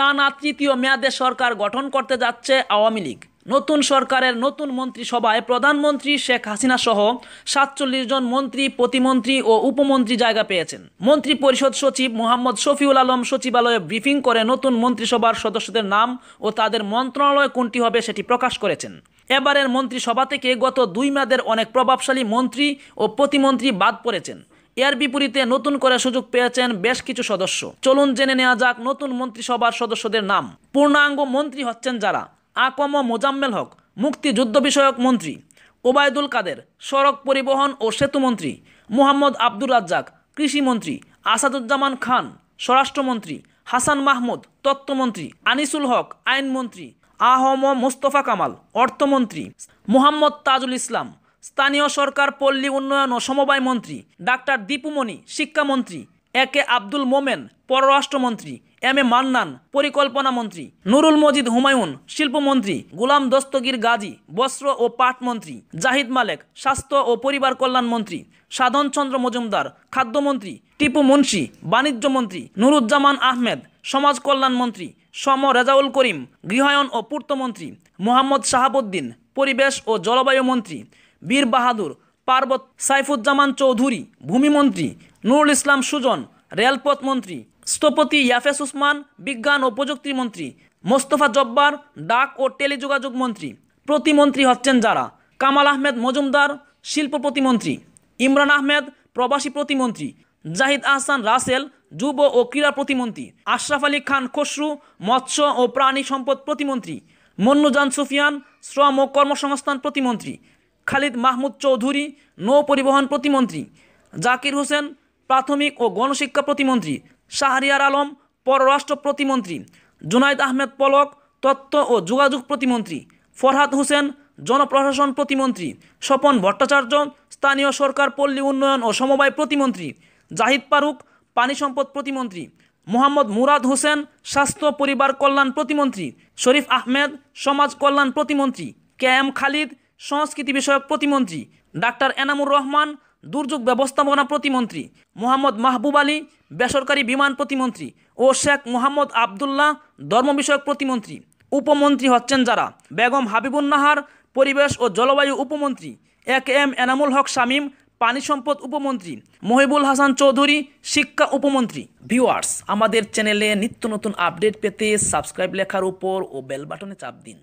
টানা তৃতীয় মেয়াদে সরকার গঠন করতে যাচ্ছে আওয়ামী লীগ। নতুন সরকারের নতুন মন্ত্রিসভায় প্রধানমন্ত্রী শেখ হাসিনা সহ সাতচল্লিশ জন মন্ত্রী, প্রতিমন্ত্রী ও উপমন্ত্রী জায়গা পেয়েছেন। মন্ত্রী পরিষদ সচিব মোহাম্মদ শফিউল আলম সচিবালয়ে ব্রিফিং করে নতুন মন্ত্রিসভার সদস্যদের নাম ও তাদের মন্ত্রণালয় কোনটি হবে সেটি প্রকাশ করেছেন। এবারের মন্ত্রিসভা থেকে গত দুই মেয়াদের অনেক প্রভাবশালী মন্ত্রী ও প্রতিমন্ত্রী বাদ পড়েছেন। এর বিপরীতে নতুন করে সুযোগ পেয়েছেন বেশ কিছু সদস্য। চলুন জেনে নেওয়া যাক নতুন মন্ত্রিসভার সদস্যদের নাম। পূর্ণাঙ্গ মন্ত্রী হচ্ছেন যারা? আকম মোজাম্মেল হক, মুক্তিযুদ্ধ বিষয়ক মন্ত্রী। ওবায়দুল কাদের, সড়ক পরিবহন ও সেতু মন্ত্রী। মুহাম্মদ আব্দুর রাজ্জাক কৃষিমন্ত্রী আসাদুজ্জামান খান স্বরাষ্ট্রমন্ত্রী হাসান মাহমুদ তত্ত্বমন্ত্রী আনিসুল হক আইনমন্ত্রী আহম মোস্তফা কামাল, অর্থমন্ত্রী। মোহাম্মদ তাজুল ইসলাম স্থানীয় সরকার, পল্লী উন্নয়ন ও সমবায় মন্ত্রী ডাক্তার দীপুমণি শিক্ষামন্ত্রী এ কে আব্দুল মোমেন পররাষ্ট্রমন্ত্রী এম এ মান্নান, পরিকল্পনা মন্ত্রী নুরুল মজিদ হুমায়ুন শিল্পমন্ত্রী গুলাম দস্তগীর গাজী, বস্ত্র ও পাট মন্ত্রী জাহিদ মালেক, স্বাস্থ্য ও পরিবার কল্যাণ মন্ত্রী সাধন চন্দ্র মজুমদার খাদ্যমন্ত্রী টিপু মুন্সি, বাণিজ্য মন্ত্রী নুরুজ্জামান আহমেদ, সমাজ কল্যাণ মন্ত্রী সম রেজাউল করিম, গৃহায়ন ও পূর্তমন্ত্রী মোহাম্মদ শাহাবুদ্দিন, পরিবেশ ও জলবায়ু মন্ত্রী বীর বাহাদুর, পার্বত সাইফুজ্জামান চৌধুরী, ভূমিমন্ত্রী, নুরুল ইসলাম সুজন, রেলপথ মন্ত্রী, স্থপতি ইয়াফেস উসমান, বিজ্ঞান ও প্রযুক্তি মন্ত্রী, মোস্তফা জব্বার, ডাক ও টেলিযোগাযোগ মন্ত্রী, প্রতিমন্ত্রী হচ্ছেন যারা? কামাল আহমেদ মজুমদার, শিল্প প্রতিমন্ত্রী, ইমরান আহমেদ প্রবাসী প্রতিমন্ত্রী, জাহিদ আহসান রাসেল যুব ও ক্রীড়া প্রতিমন্ত্রী, আশরাফ আলী খান খসরু মৎস্য ও প্রাণী সম্পদ প্রতিমন্ত্রী, মন্নুজান সুফিয়ান শ্রম ও কর্মসংস্থান প্রতিমন্ত্রী খালিদ মাহমুদ চৌধুরী, নৌ পরিবহন প্রতিমন্ত্রী। জাকির হোসেন, প্রাথমিক ও গণশিক্ষা প্রতিমন্ত্রী। শাহরিয়ার আলম, পররাষ্ট্র প্রতিমন্ত্রী। জুনাইদ আহমেদ পলক, তথ্য ও যোগাযোগ প্রতিমন্ত্রী। ফরহাদ হোসেন, জনপ্রশাসন প্রতিমন্ত্রী। স্বপন ভট্টাচার্য, স্থানীয় সরকার পল্লী উন্নয়ন ও সমবায় প্রতিমন্ত্রী। জাহিদ ফারুক, পানি সম্পদ প্রতিমন্ত্রী। মোহাম্মদ মুরাদ হোসেন, স্বাস্থ্য পরিবার কল্যাণ প্রতিমন্ত্রী। শরীফ আহমেদ, সমাজ কল্যাণ প্রতিমন্ত্রী। কে এম খালিদ সংস্কৃতি বিষয়ক প্রতিমন্ত্রী ডাক্তার এনামুর রহমান, দুর্যোগ ব্যবস্থাপনা প্রতিমন্ত্রী মোহাম্মদ মাহবুব আলী, বেসরকারি বিমান প্রতিমন্ত্রী ও শেখ মোহাম্মদ আবদুল্লাহ, ধর্ম বিষয়ক প্রতিমন্ত্রী। উপমন্ত্রী হচ্ছেন যারা বেগম হাবিবুন নাহার, পরিবেশ ও জলবায়ু উপমন্ত্রী A K M Enamul Haque Shamim, পানি সম্পদ উপমন্ত্রী মহিবুল হাসান চৌধুরী, শিক্ষা উপমন্ত্রী। ভিউয়ার্স, আমাদের চ্যানেলে নিত্য নতুন আপডেট পেতে সাবস্ক্রাইব লেখার উপর ও বেল বাটনে চাপ দিন।